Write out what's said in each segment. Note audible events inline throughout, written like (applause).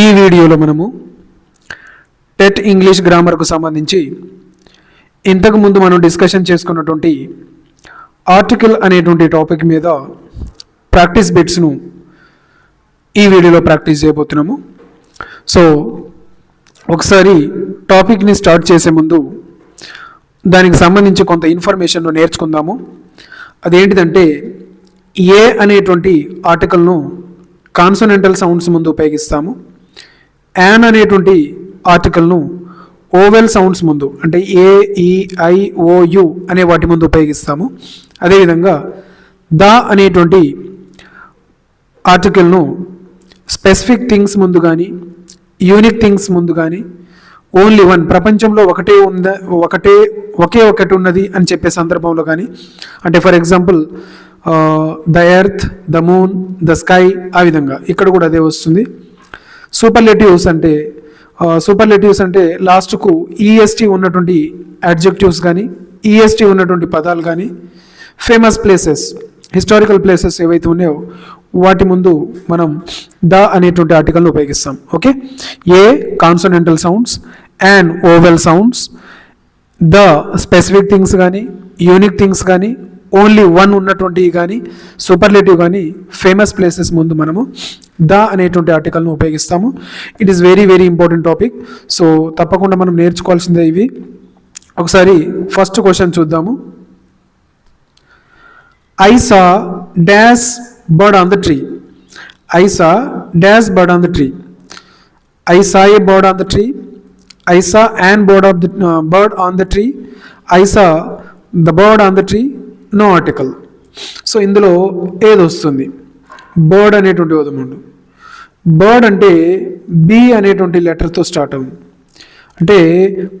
ఈ వీడియోలో మనము టెట్ ఇంగ్లీష్ గ్రామర్కు సంబంధించి ఇంతకుముందు మనం డిస్కషన్ చేసుకున్నటువంటి ఆర్టికల్ అనేటువంటి టాపిక్ మీద ప్రాక్టీస్ బిట్స్ను ఈ వీడియోలో ప్రాక్టీస్ చేయబోతున్నాము. సో ఒకసారి టాపిక్ని స్టార్ట్ చేసే ముందు దానికి సంబంధించి కొంత ఇన్ఫర్మేషన్ను నేర్చుకుందాము. అదేంటిదంటే ఏ అనేటువంటి ఆర్టికల్ను కాన్సోనెంటల్ సౌండ్స్ ముందు ఉపయోగిస్తాము. యాన్ అనేటువంటి ఆర్టికల్ను ఓవెల్ సౌండ్స్ ముందు అంటే ఏ యు అనే వాటి ముందు ఉపయోగిస్తాము. అదేవిధంగా ద అనేటువంటి ఆర్టికల్ను స్పెసిఫిక్ థింగ్స్ ముందు కానీ యూనిక్ థింగ్స్ ముందు కానీ ఓన్లీ వన్ ప్రపంచంలో ఒకటే ఉంద ఒకటే ఒకే ఒకటి ఉన్నది అని చెప్పే సందర్భంలో కానీ అంటే for example the earth the moon the sky ఆ విధంగా. ఇక్కడ కూడా అదే వస్తుంది. సూపర్లేటివ్స్ అంటే సూపర్లేటివ్స్ అంటే లాస్ట్కు ఈఎస్టీ ఉన్నటువంటి అడ్జెక్టివ్స్ కానీ ఈఎస్టీ ఉన్నటువంటి పదాలు కానీ ఫేమస్ ప్లేసెస్ హిస్టారికల్ ప్లేసెస్ ఏవైతే ఉన్నాయో వాటి ముందు మనం ద అనేటువంటి ఆర్టికల్ని ఉపయోగిస్తాం. Okay a consonantal sounds and vowel sounds the specific things కానీ యూనిక్ థింగ్స్ కానీ ఓన్లీ వన్ ఉన్నటువంటివి కానీ సూపర్లేటివ్ కానీ ఫేమస్ ప్లేసెస్ ముందు మనము ద అనేటువంటి ఆర్టికల్ను ఉపయోగిస్తాము. It is very very important topic so తప్పకుండా మనం నేర్చుకోవాల్సిందే ఇవి. ఒకసారి ఫస్ట్ క్వశ్చన్ చూద్దాము. I saw dash bird on the tree I saw dash bird on the tree I saw a bird on the tree I saw bird of the bird on the tree I saw the bird on the tree no article so ఇందులో ఏది వస్తుంది bird అనేటువంటి ఉదముండు bird అంటే B అనేటువంటి లెటర్తో start అవుతుంది అంటే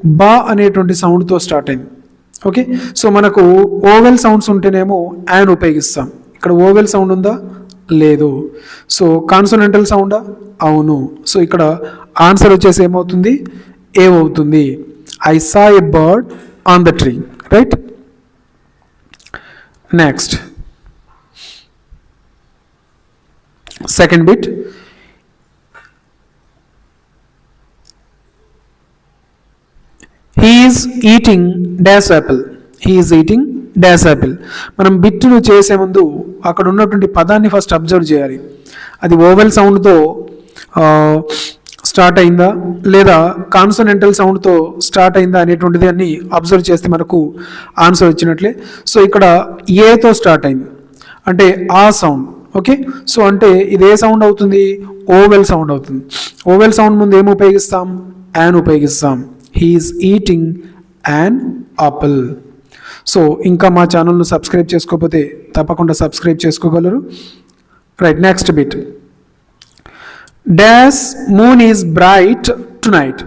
బా అనేటువంటి సౌండ్తో స్టార్ట్ అయింది. ఓకే? సో మనకు ఓవెల్ సౌండ్స్ ఉంటేనేమో యాన్ ఉపయోగిస్తాం. ఇక్కడ ఓవెల్ సౌండ్ ఉందా? లేదు. సో కాన్సోనెంటల్ సౌండా? అవును. సో ఇక్కడ ఆన్సర్ వచ్చేసి ఏమవుతుంది? ఏమవుతుంది? I saw a bird on the tree. Right? Next second bit he is eating dash apple he is eating dash apple మనం బిట్టును చేసే ముందు అక్కడ ఉన్నటువంటి పదాన్ని ఫస్ట్ అబ్జర్వ్ చేయాలి. అది ఓవెల్ సౌండ్తో స్టార్ట్ అయిందా? లేదా కాన్సోనెంటల్ సౌండ్తో స్టార్ట్ అయిందా అనేటువంటిది అన్ని అబ్జర్వ్ చేస్తే మనకు ఆన్సర్ వచ్చినట్లే. సో ఇక్కడ ఏతో స్టార్ట్ అయింది? అంటే ఆ సౌండ్ ఓకే? సో అంటే ఇది ఏ సౌండ్ అవుతుంది? ఓవెల్ సౌండ్ అవుతుంది. ఓవెల్ సౌండ్ ముందు ఏం ఉపయోగిస్తాం? యాన్ ఉపయోగిస్తాం. He is eating an apple. So ఇంకా మా ఛానల్ను సబ్స్క్రైబ్ చేసుకోకపోతే తప్పకుండా సబ్స్క్రైబ్ చేసుకోగలరు. Right next bit. Dash moon is bright tonight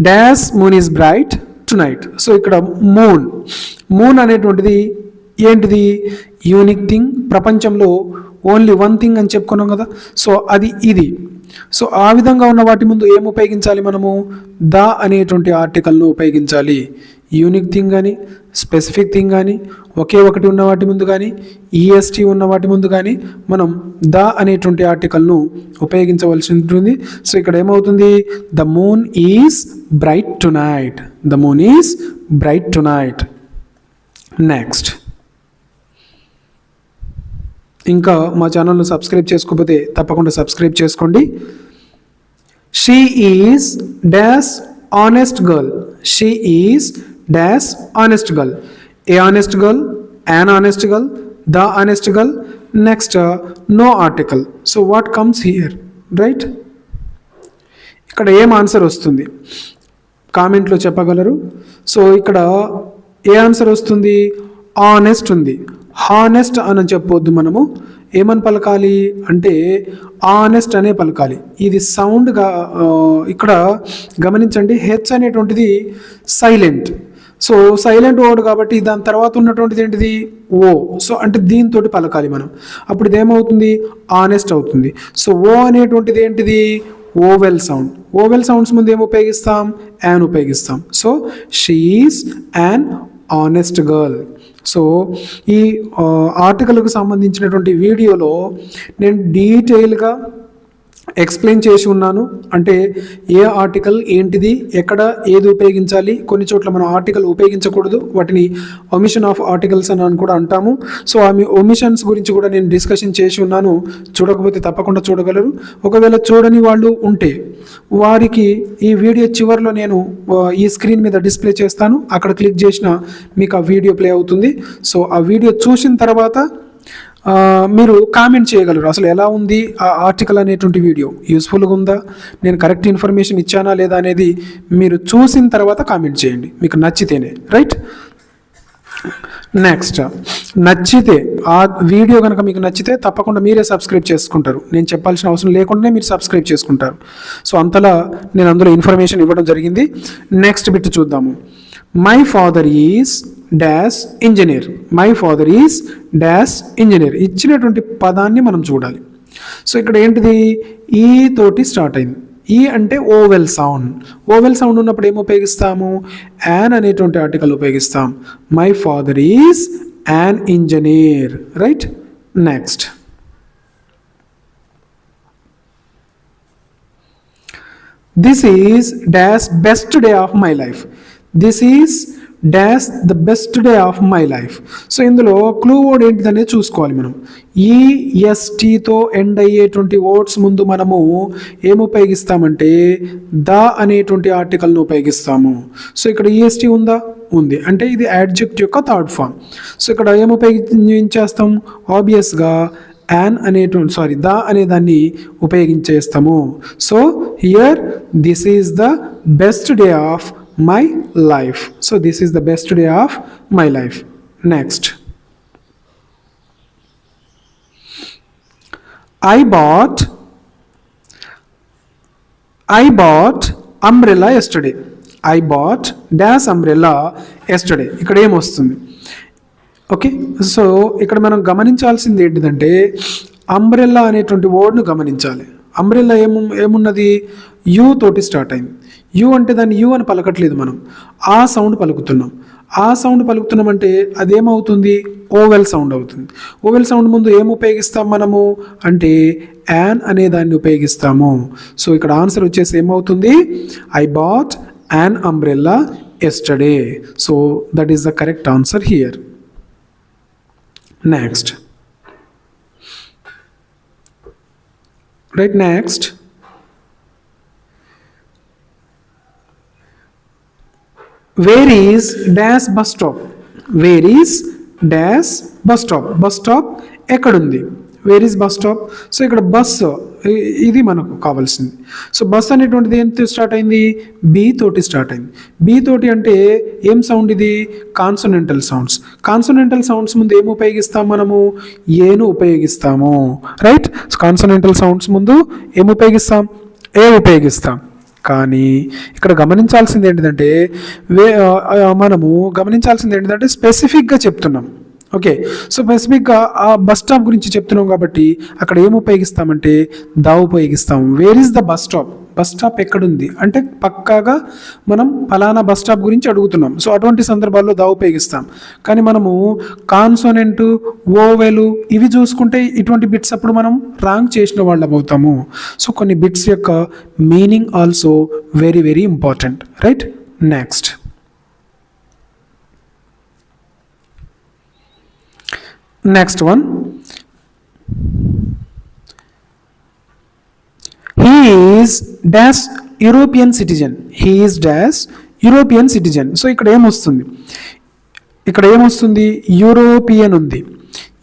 dash moon is bright tonight so ఇక్కడ మూన్ మూన్ అనేటువంటిది ఏంటిది? యూనిక్ థింగ్ ప్రపంచంలో ఓన్లీ వన్ థింగ్ అని చెప్పుకున్నాం కదా. సో అది ఇది. సో ఆ విధంగా ఉన్న వాటి ముందు ఏం ఉపయోగించాలి మనము? ద అనేటువంటి ఆర్టికల్ను ఉపయోగించాలి. యూనిక్ థింగ్ కానీ స్పెసిఫిక్ థింగ్ కానీ ఒకే ఒకటి ఉన్న వాటి ముందు కానీ ఈఎస్టీ ఉన్న వాటి ముందు కానీ మనం ద అనేటువంటి ఆర్టికల్ను ఉపయోగించవలసి ఉంటుంది సో ఇక్కడ ఏమవుతుంది? The moon is bright tonight the moon is bright tonight next ఇంకా మా ఛానల్ను సబ్స్క్రైబ్ చేసుకోకపోతే తప్పకుండా సబ్స్క్రైబ్ చేసుకోండి. She is dash honest girl she is dash honest girl a honest girl an honest girl the honest girl next no article so what comes here right ఇక్కడ ఏం answer వస్తుంది? కామెంట్లో చెప్పగలరు? సో ఇక్కడ ఏ ఆన్సర్ వస్తుంది? Honest ఉంది. Honest అని చెప్పొద్దు మనము. ఏమని పలకాలి? అంటే ఆనెస్ట్ అనే పలకాలి. ఇది సౌండ్గా uh, ఇక్కడ గమనించండి. హెచ్ అనేటువంటిది సైలెంట్ సో సైలెంట్ వర్డ్ కాబట్టి దాని తర్వాత ఉన్నటువంటిది ఏంటిది? ఓ సో అంటే దీంతో పలకాలి మనం. అప్పుడు ఇదేమవుతుంది? ఆనెస్ట్ అవుతుంది. సో ఓ అనేటువంటిది ఏంటిది? ఓవెల్ సౌండ్ ఓవెల్ సౌండ్స్ ముందు ఏం ఉపయోగిస్తాం? యాన్ ఉపయోగిస్తాం. So she is an honest girl so ఈ ఆర్టికల్కు సంబంధించినటువంటి వీడియోలో నేను డీటెయిల్గా ఎక్స్ప్లెయిన్ చేసి ఉన్నాను. అంటే ఏ ఆర్టికల్ ఏంటిది ఎక్కడ ఏది ఉపయోగించాలి కొన్ని చోట్ల మనం ఆర్టికల్ ఉపయోగించకూడదు వాటిని ఒమిషన్ ఆఫ్ ఆర్టికల్స్ అని కూడా అంటాము. సో ఆ ఒమిషన్స్ గురించి కూడా నేను డిస్కషన్ చేసి ఉన్నాను. చూడకపోతే తప్పకుండా చూడగలరు. ఒకవేళ చూడని వాళ్ళు ఉంటే వారికి ఈ వీడియో చివరిలో నేను ఈ స్క్రీన్ మీద డిస్ప్లే చేస్తాను. అక్కడ క్లిక్ చేసిన మీకు ఆ వీడియో ప్లే అవుతుంది. సో ఆ వీడియో చూసిన తర్వాత మీరు కామెంట్ చేయగలరు. అసలు ఎలా ఉంది ఆ ఆర్టికల్ అనేటువంటి వీడియో యూస్ఫుల్గా ఉందా? నేను కరెక్ట్ ఇన్ఫర్మేషన్ ఇచ్చానా లేదా అనేది మీరు చూసిన తర్వాత కామెంట్ చేయండి. మీకు నచ్చితేనే. రైట్ నెక్స్ట్ నచ్చితే ఆ వీడియో కనుక మీకు నచ్చితే తప్పకుండా మీరే సబ్స్క్రైబ్ చేసుకుంటారు. నేను చెప్పాల్సిన అవసరం లేకుండానే మీరు సబ్స్క్రైబ్ చేసుకుంటారు. సో అంతలా నేను అందులో ఇన్ఫర్మేషన్ ఇవ్వడం జరిగింది. నెక్స్ట్ బిట్ చూద్దాము. My father is dash engineer my father is dash engineer ఇచ్చినటువంటి పదాన్ని మనం చూడాలి. సో ఇక్కడ ఏంటిది? ఈ తోటి స్టార్ట్ అయింది. ఈ అంటే ఓవెల్ సౌండ్ ఓవెల్ సౌండ్ ఉన్నప్పుడు ఏమి ఉపయోగిస్తాము? యాన్ అనేటువంటి ఆర్టికల్ ఉపయోగిస్తాం. My father is an engineer right next this is dash best day of my life this is dash the best day of my life so ఇందులో clue word ఏంటిదనే చూసుకోవాలి మనం. ఈఎస్టీతో end అయ్యేటువంటి వర్డ్స్ ముందు మనము ఏం ఉపయోగిస్తామంటే ద అనేటువంటి ఆర్టికల్ను ఉపయోగిస్తాము. సో ఇక్కడ ఈఎస్టీ ఉందా? ఉంది. అంటే ఇది యాడ్జెక్ట్ యొక్క థర్డ్ ఫామ్ సో ఇక్కడ ఏమి ఉపయోగించేస్తాం? ఆబ్వియస్గా యాన్ అనేటువంటి సారీ ద అనే దాన్ని ఉపయోగించేస్తాము. So here this is the best day of my life so this is the best day of my life next I bought I bought umbrella yesterday I bought dash umbrella yesterday ఇక్కడ ఏమొస్తుంది okay so ఇక్కడ మనం గమనించాల్సింది ఏంటిదంటే umbrella అనేటువంటి వర్డ్ను గమనించాలి. Umbrella ఏము ఏమున్నది? యూ తోటి స్టార్ట్ అయింది. యూ అంటే దాన్ని యూ అని పలకట్లేదు మనం. ఆ సౌండ్ పలుకుతున్నాం. ఆ సౌండ్ పలుకుతున్నాం అంటే అదేమవుతుంది? ఓవెల్ సౌండ్ అవుతుంది. ఓవెల్ సౌండ్ ముందు ఏం ఉపయోగిస్తాం మనము? అంటే యాన్ అనే దాన్ని ఉపయోగిస్తాము. సో ఇక్కడ ఆన్సర్ వచ్చేసి ఏమవుతుంది? I bought an umbrella yesterday. So that is the correct answer here. Next. Right next. Where is dash bus stop where is dash bus stop bus stop ఎక్కడుంది? Where is bus stop so ఇక్కడ bus ఇది మనకు కావాల్సింది. So bus అనేటువంటిది ఏంతో start అయింది? Be తోటి start అయింది. బీ తోటి అంటే ఏం సౌండ్ ఇది? కాన్సోనెంటల్ సౌండ్స్ కాన్సోనెంటల్ సౌండ్స్ ముందు ఏం ఉపయోగిస్తాం మనము? ఏను ఉపయోగిస్తాము. రైట్ కాన్సోనెంటల్ సౌండ్స్ ముందు ఏం ఉపయోగిస్తాం? ఏ ఉపయోగిస్తాం. కానీ ఇక్కడ గమనించాల్సింది ఏంటిదంటే వే మనము గమనించాల్సింది ఏంటిదంటే స్పెసిఫిక్గా చెప్తున్నాం. ఓకే సో స్పెసిఫిక్గా ఆ బస్ స్టాప్ గురించి చెప్తున్నాం కాబట్టి అక్కడ ఏం ఉపయోగిస్తామంటే దా ఉపయోగిస్తాం. Where is the bus stop bus stop ఎక్కడుంది? అంటే పక్కాగా మనం ఫలానా బస్ స్టాప్ గురించి అడుగుతున్నాం. సో అటువంటి సందర్భాల్లో దా ఉపయోగిస్తాం. కానీ మనము కాన్సోనెంట్ ఓవెలు ఇవి చూసుకుంటే ఇటువంటి బిట్స్ అప్పుడు మనం రాంగ్ చేసిన వాళ్ళం అవుతాము. సో కొన్ని బిట్స్ యొక్క meaning also very very important. Right? Next. Next one. Is dash European citizen he is dash European citizen so ఇక్కడ ఏమొస్తుంది ఇక్కడ ఏమొస్తుంది యూరోపియన్ ఉంది.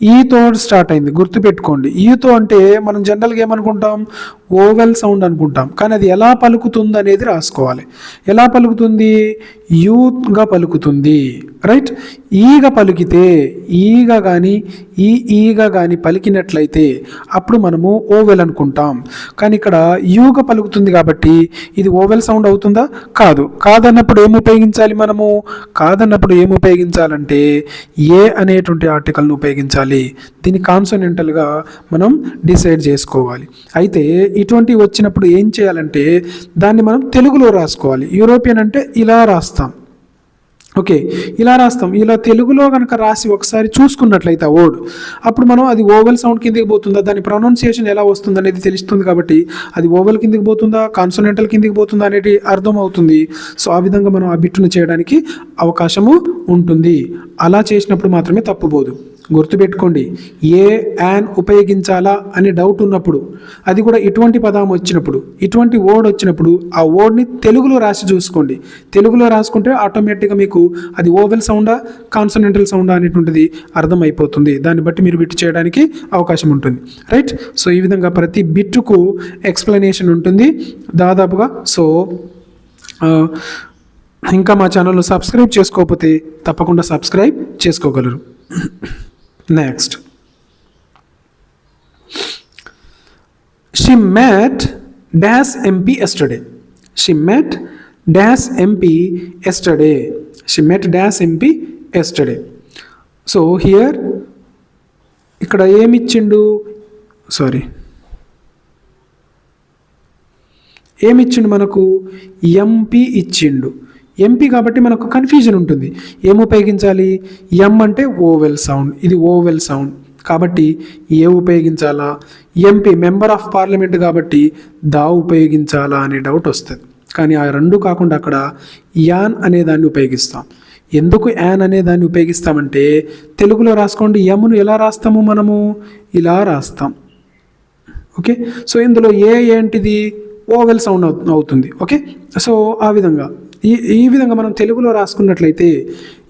E ఈతో స్టార్ట్ అయింది. గుర్తుపెట్టుకోండి. E ఈతో అంటే మనం జనరల్గా ఏమనుకుంటాం? ఓవెల్ సౌండ్ అనుకుంటాం. కానీ అది ఎలా పలుకుతుంది అనేది రాసుకోవాలి. ఎలా పలుకుతుంది? యూగా పలుకుతుంది రైట్ ఈగ పలికితే ఈగ కానీ ఈ ఈగ కానీ పలికినట్లయితే అప్పుడు మనము ఓవెల్ అనుకుంటాం. కానీ ఇక్కడ యూగ పలుకుతుంది కాబట్టి ఇది ఓవెల్ సౌండ్ అవుతుందా? కాదు. కాదన్నప్పుడు ఏం ఉపయోగించాలి మనము? కాదన్నప్పుడు ఏం ఉపయోగించాలంటే ఏ అనేటువంటి ఆర్టికల్ను ఉపయోగించాలి? దీన్ని కాన్సోనెంటల్గా మనం డిసైడ్ చేసుకోవాలి. అయితే ఇటువంటి వచ్చినప్పుడు ఏం చేయాలంటే దాన్ని మనం తెలుగులో రాసుకోవాలి. యూరోపియన్ అంటే ఇలా రాస్తాం. ఓకే ఇలా రాస్తాం. ఇలా తెలుగులో కనుక రాసి ఒకసారి చూసుకున్నట్లయితే ఆ వర్డ్ అప్పుడు మనం అది ఓవెల్ సౌండ్ కిందకి పోతుందా? దాని ప్రొనౌన్సియేషన్ ఎలా వస్తుంది అనేది తెలుస్తుంది కాబట్టి అది ఓవెల్ కిందకి పోతుందా? కాన్సోనెంటల్ కిందికి పోతుందా అనేది అర్థం అవుతుంది సో ఆ విధంగా మనం ఆ బిట్టును చేయడానికి అవకాశము ఉంటుంది. అలా చేసినప్పుడు మాత్రమే తప్పుపోదు గుర్తుపెట్టుకోండి ఏ యాన్ ఉపయోగించాలా అని డౌట్ ఉన్నప్పుడు అది కూడా ఇటువంటి పదం వచ్చినప్పుడు ఇటువంటి వర్డ్ వచ్చినప్పుడు ఆ వర్డ్ని తెలుగులో రాసి చూసుకోండి. తెలుగులో రాసుకుంటే ఆటోమేటిక్గా మీకు అది ఓవెల్ సౌండా కాన్సనెంటల్ సౌండా అనేటువంటిది అర్థమైపోతుంది. దాన్ని బట్టి మీరు బిట్ చేయడానికి అవకాశం ఉంటుంది. రైట్ సో ఈ విధంగా ప్రతి బిట్టుకు ఎక్స్ప్లెనేషన్ ఉంటుంది. దాదాపుగా సో ఇంకా మా ఛానల్ను సబ్స్క్రైబ్ చేసుకోకపోతే తప్పకుండా సబ్స్క్రైబ్ చేసుకోగలరు. Next she met dash MP yesterday She met dash MP yesterday She met dash MP yesterday so here ఇక్కడ ఏమిచ్చిండు? సారీ ఏమిచ్చిండు మనకు? ఎంపీ ఇచ్చిండు. ఎంపీ కాబట్టి మనకు కన్ఫ్యూజన్ ఉంటుంది. ఏం ఉపయోగించాలి? ఎం అంటే ఓవెల్ సౌండ్. ఇది ఓవెల్ సౌండ్. కాబట్టి ఏ ఉపయోగించాలా? ఎంపీ మెంబర్ ఆఫ్ పార్లమెంట్ కాబట్టి దా ఉపయోగించాలా అనే డౌట్ వస్తుంది. కానీ ఆ రెండు కాకుండా అక్కడ యాన్ అనే దాన్ని ఉపయోగిస్తాం. ఎందుకు యాన్ అనే దాన్ని ఉపయోగిస్తామంటే తెలుగులో రాసుకోండి. యమును ఎలా రాస్తాము మనము? ఇలా రాస్తాం. ఓకే? సో ఇందులో ఏ ఏంటిది? ఓవెల్ సౌండ్ అవు- అవుతుంది. ఓకే? సో ఆ విధంగా. ఈ ఈ విధంగా మనం తెలుగులో రాసుకున్నట్లయితే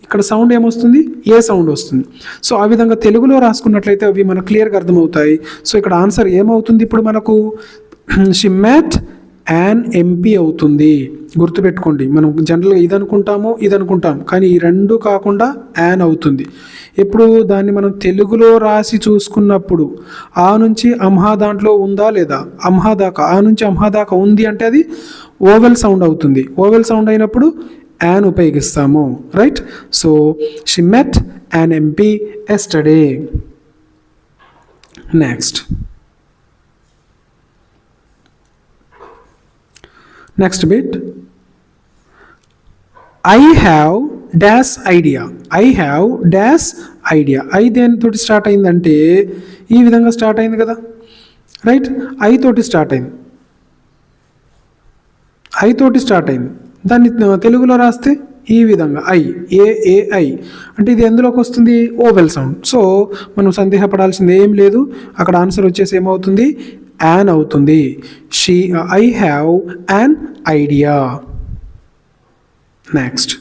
ఇక్కడ సౌండ్ ఏమొస్తుంది? ఏ సౌండ్ వస్తుంది? సో ఆ విధంగా తెలుగులో రాసుకున్నట్లయితే అవి మనకు క్లియర్గా అర్థమవుతాయి. సో ఇక్కడ ఆన్సర్ ఏమవుతుంది ఇప్పుడు మనకు? (clears throat) షిమ్మాట్ యాన్ ఎంపీ అవుతుంది. గుర్తుపెట్టుకోండి మనం జనరల్గా ఇది అనుకుంటాము ఇది అనుకుంటాం కానీ ఈ రెండు కాకుండా యాన్ అవుతుంది. ఇప్పుడు దాన్ని మనం తెలుగులో రాసి చూసుకున్నప్పుడు ఆ నుంచి అమ్హా దాంట్లో ఉందా లేదా? అమ్హా దాకా ఆ నుంచి అమ్హా దాకా ఉంది అంటే అది ఓవెల్ సౌండ్ అవుతుంది. ఓవెల్ సౌండ్ అయినప్పుడు యాన్ ఉపయోగిస్తాము right so she met an MP yesterday next next bit I have dash idea I have dash idea I దేనితోటి start అయిందంటే ఈ విధంగా స్టార్ట్ అయింది కదా. రైట్ ఐ తోటి స్టార్ట్ అయింది. ఐ తోటి స్టార్ట్ అయింది. దాన్ని తెలుగులో రాస్తే ఈ విధంగా ఐ ఏ అంటే ఇది ఎందులోకి వస్తుంది? Vowel sound. సో మనం సందేహపడాల్సింది ఏం లేదు. అక్కడ ఆన్సర్ వచ్చేసి ఏమవుతుంది? యాన్ అవుతుంది. She I have an idea next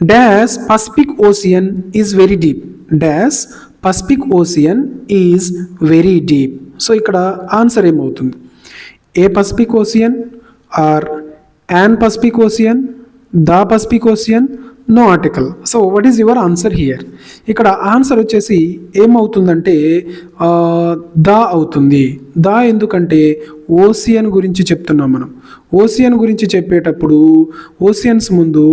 dash Pacific Ocean is very deep dash Pacific Ocean is very deep so ఇక్కడ ఆన్సర్ ఏమవుతుంది? A Pacific Ocean or an Pacific Ocean the Pacific Ocean no article so what is your answer here ఇక్కడ answer వచ్చేసి ఏమవుతుందంటే the దా అవుతుంది. దా ఎందుకంటే ocean గురించి చెప్తున్నాం మనం. ఓసియన్ గురించి చెప్పేటప్పుడు ఓసియన్స్ ముందు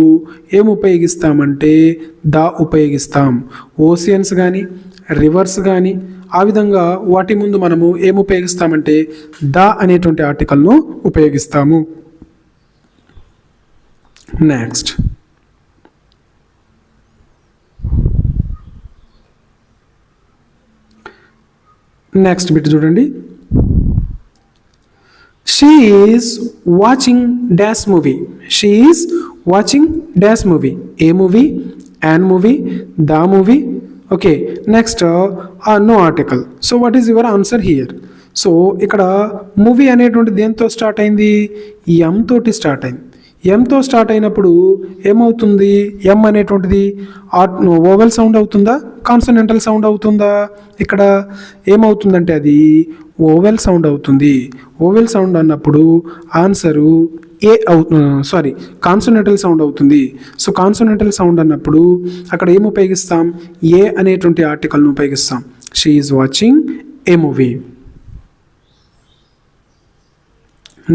ఏం ఉపయోగిస్తామంటే దా ఉపయోగిస్తాం. ఓసియన్స్ కానీ రివర్స్ కానీ ఆ విధంగా వాటి ముందు మనము ఏం ఉపయోగిస్తామంటే ద అనేటువంటి ఆర్టికల్ను ఉపయోగిస్తాము. నెక్స్ట్ నెక్స్ట్ బిట్ చూడండి. She is watching dash movie she is watching dash movie a movie an movie the movie okay next no article so what is your answer here so ఇక్కడ movie అనేటువంటి దేంతో start అయింది? ఎం తోటి start అయింది. ఎంతో start అయినప్పుడు ఏమవుతుంది? ఎం అనేటువంటిది ఓవెల్ సౌండ్ అవుతుందా? కాన్సనెంటల్ సౌండ్ అవుతుందా? ఇక్కడ ఏమవుతుందంటే అది ఓవెల్ సౌండ్ అవుతుంది. ఓవెల్ సౌండ్ అన్నప్పుడు ఆన్సరు ఏ అవు సారీ కాన్సోనెంటల్ సౌండ్ అవుతుంది. సో కాన్సోనెంటల్ సౌండ్ అన్నప్పుడు అక్కడ ఏం ఉపయోగిస్తాం? ఏ అనేటువంటి ఆర్టికల్ను ఉపయోగిస్తాం? She is watching a movie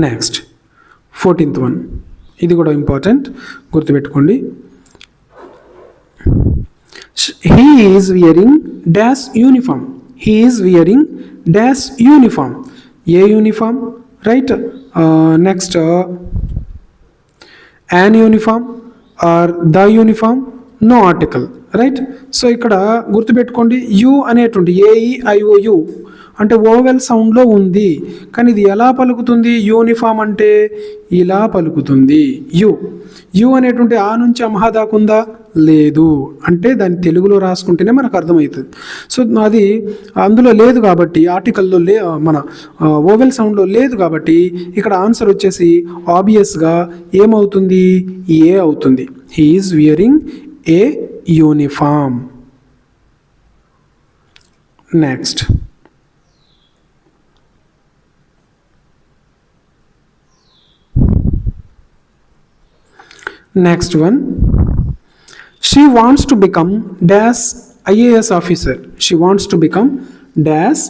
next fourteenth one ఇది కూడా ఇంపార్టెంట్ గుర్తుపెట్టుకోండి. He is wearing dash uniform he is wearing dash uniform a uniform right next an uniform or the uniform no article right so ఇక్కడ గుర్తుపెట్టుకోండి. You అనేటువంటి AEIOU అంటే oval సౌండ్లో ఉంది. కానీ ఇది ఎలా పలుకుతుంది? యూనిఫామ్ అంటే ఇలా పలుకుతుంది. యు. యు అనేటువంటి ఆ నుంచి అమహ దాకుందా లేదు. అంటే దాన్ని తెలుగులో రాసుకుంటేనే మనకు అర్థమవుతుంది. సో అది అందులో లేదు కాబట్టి ఆర్టికల్లో లే మన ఓవెల్ సౌండ్లో లేదు కాబట్టి ఇక్కడ ఆన్సర్ వచ్చేసి ఆబ్వియస్గా ఏమవుతుంది? ఏ అవుతుంది. He is wearing a uniform. Next. Next one she wants to become dash IAS officer she wants to become dash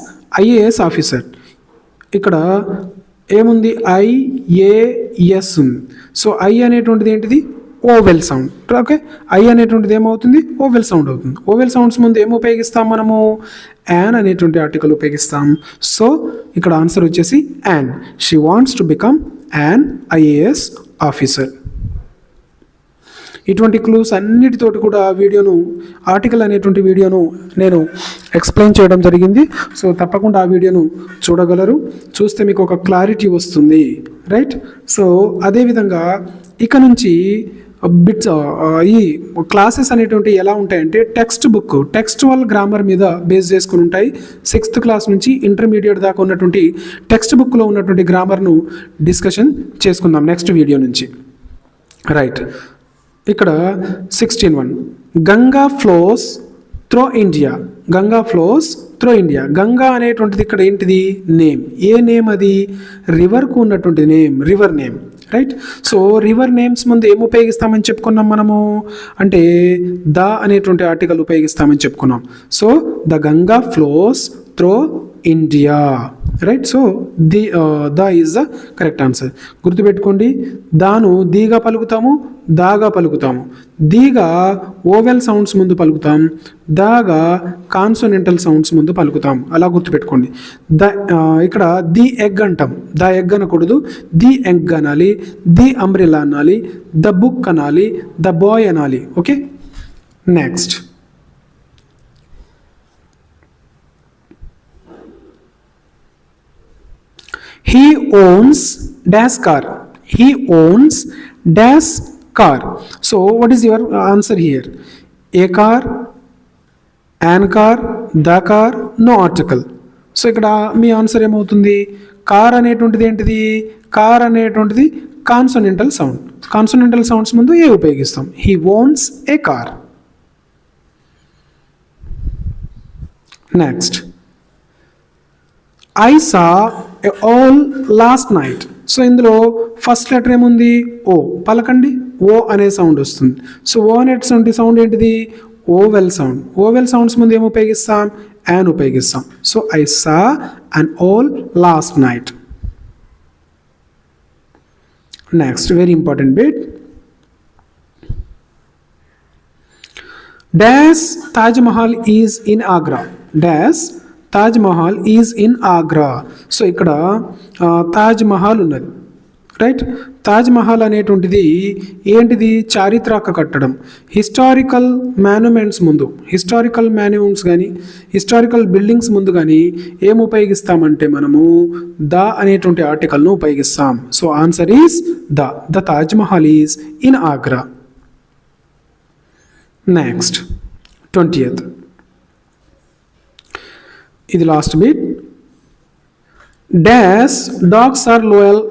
IAS officer ఇక్కడ ఏముంది? ఐఏఎస్ ఉంది. సో ఐ అనేటువంటిది ఏంటిది? Vowel sound. ఓకే? ఐ అనేటువంటిది ఏమవుతుంది? ఓవెల్ సౌండ్ అవుతుంది. Vowel sounds ముందు ఏం ఉపయోగిస్తాం మనము? యాన్ అనేటువంటి ఆర్టికల్ ఉపయోగిస్తాం. సో ఇక్కడ ఆన్సర్ వచ్చేసి an she wants to become an IAS officer ఇటువంటి క్లూస్ అన్నిటితోటి కూడా వీడియోను ఆర్టికల్ అనేటువంటి వీడియోను నేను ఎక్స్ప్లెయిన్ చేయడం జరిగింది. సో తప్పకుండా ఆ వీడియోను చూడగలరు. చూస్తే మీకు ఒక క్లారిటీ వస్తుంది. రైట్ సో అదేవిధంగా ఇక నుంచి బిట్స్ ఈ క్లాసెస్ అనేటువంటి ఎలా ఉంటాయంటే టెక్స్ట్ బుక్ టెక్స్టువల్ గ్రామర్ మీద బేస్ చేసుకుని ఉంటాయి. సిక్స్త్ క్లాస్ నుంచి ఇంటర్మీడియట్ దాకా ఉన్నటువంటి టెక్స్ట్ బుక్లో ఉన్నటువంటి గ్రామర్ను డిస్కషన్ చేసుకుందాం నెక్స్ట్ వీడియో నుంచి. రైట్ ఇక్కడ sixteen one Ganga flows through India Ganga flows through India Ganga అనేటువంటిది ఇక్కడ ఏంటిది? నేమ్ ఏ నేమ్ అది? రివర్కు ఉన్నటువంటి name river name right so river names ముందు ఏం ఉపయోగిస్తామని చెప్పుకున్నాం మనము? అంటే ద అనేటువంటి ఆర్టికల్ ఉపయోగిస్తామని చెప్పుకున్నాం. So the Ganga flows through India right so the the is the correct answer గుర్తుపెట్టుకోండి దాను దీగా పలుకుతాము దాగా పలుకుతాము. దీగా ఓవెల్ సౌండ్స్ ముందు పలుకుతాం దాగా కాన్సోనెంటల్ సౌండ్స్ ముందు పలుకుతాం. అలా గుర్తుపెట్టుకోండి. ద ఇక్కడ ది ఎగ్ అంటాం. ద ఎగ్ అనకూడదు ది ఎగ్ అనాలి ది అంబ్రిలా అనాలి ద బుక్ అనాలి ద బాయ్ అనాలి. Okay? Next he owns dash car he owns dash car so what is your answer here a car an car the car no article so ఇక్కడ మీ answer ఏమవుతుంది? Car అనేటువంటిది ఏంటిది? Car అనేటువంటిది కాన్సోనెంటల్ sound కాన్సోనెంటల్ sounds ముందు ఏ ఉపయోగిస్తాం? He owns a car next I saw owl last night so ఇందులో first letter ఏముంది? ఓ పలకండి. ఓ అనే సౌండ్ వస్తుంది. సో ఓ అనేటువంటి సౌండ్ ఏంటిది? ఓవెల్ సౌండ్ ఓవెల్ సౌండ్స్ ముందు ఏం ఉపయోగిస్తాం? యాన్ ఉపయోగిస్తాం. So I saw an owl last night next very important bit dash Taj Mahal is in Agra dash Taj Mahal is in Agra. So ఇక్కడ తాజ్ మహల్ ఉన్నది. Right? Taj Mahal అనేటువంటిది ఏంటిది? చారిత్రక కట్టడం. హిస్టారికల్ మాన్యుమెంట్స్ ముందు హిస్టారికల్ మాన్యుమెంట్స్ కానీ హిస్టారికల్ బిల్డింగ్స్ ముందు కానీ ఏం ఉపయోగిస్తామంటే మనము ద అనేటువంటి ఆర్టికల్ను ఉపయోగిస్తాం. So answer is the. The Taj Mahal is in Agra. Next twentieth ఇది last bit dash dogs are loyal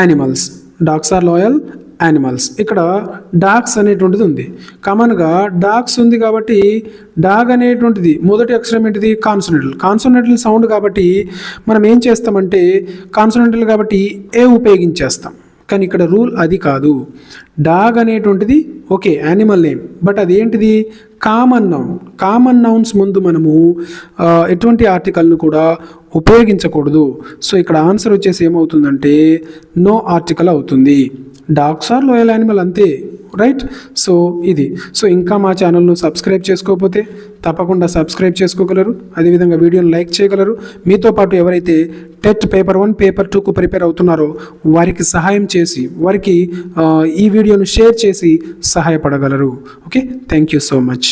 animals dogs are loyal animals ఇక్కడ డాగ్స్ అనేటువంటిది ఉంది. కామన్గా డాగ్స్ ఉంది కాబట్టి డాగ్ అనేటువంటిది మొదటి అక్షరం ఏంటిది? కాన్సోనెంటల్ కాన్సోనెంటల్ సౌండ్ కాబట్టి మనం ఏం చేస్తామంటే కాన్సోనెంటల్ కాబట్టి ఏ ఉపయోగించేస్తాం? కానీ ఇక్కడ రూల్ అది కాదు. డాగ్ అనేటువంటిది ఓకే యానిమల్ నేమ్. బట్ అదేంటిది? Common noun. కామన్ నౌన్స్ ముందు మనము ఎటువంటి ఆర్టికల్ను కూడా ఉపయోగించకూడదు. సో ఇక్కడ ఆన్సర్ వచ్చేసి ఏమవుతుందంటే నో ఆర్టికల్ అవుతుంది. డాగ్స్ ఆర్ లోయల్ యానిమల్ అంతే రైట్ సో ఇది. సో ఇంకా మా ఛానల్ను సబ్స్క్రైబ్ చేసుకోకపోతే తప్పకుండా సబ్స్క్రైబ్ చేసుకోగలరు. అదేవిధంగా వీడియోని లైక్ చేయగలరు. మీతో పాటు ఎవరైతే టెట్ పేపర్ వన్ పేపర్ టూకు ప్రిపేర్ అవుతున్నారో వారికి సహాయం చేసి వారికి ఈ వీడియోను షేర్ చేసి సహాయపడగలరు. Okay thank you so much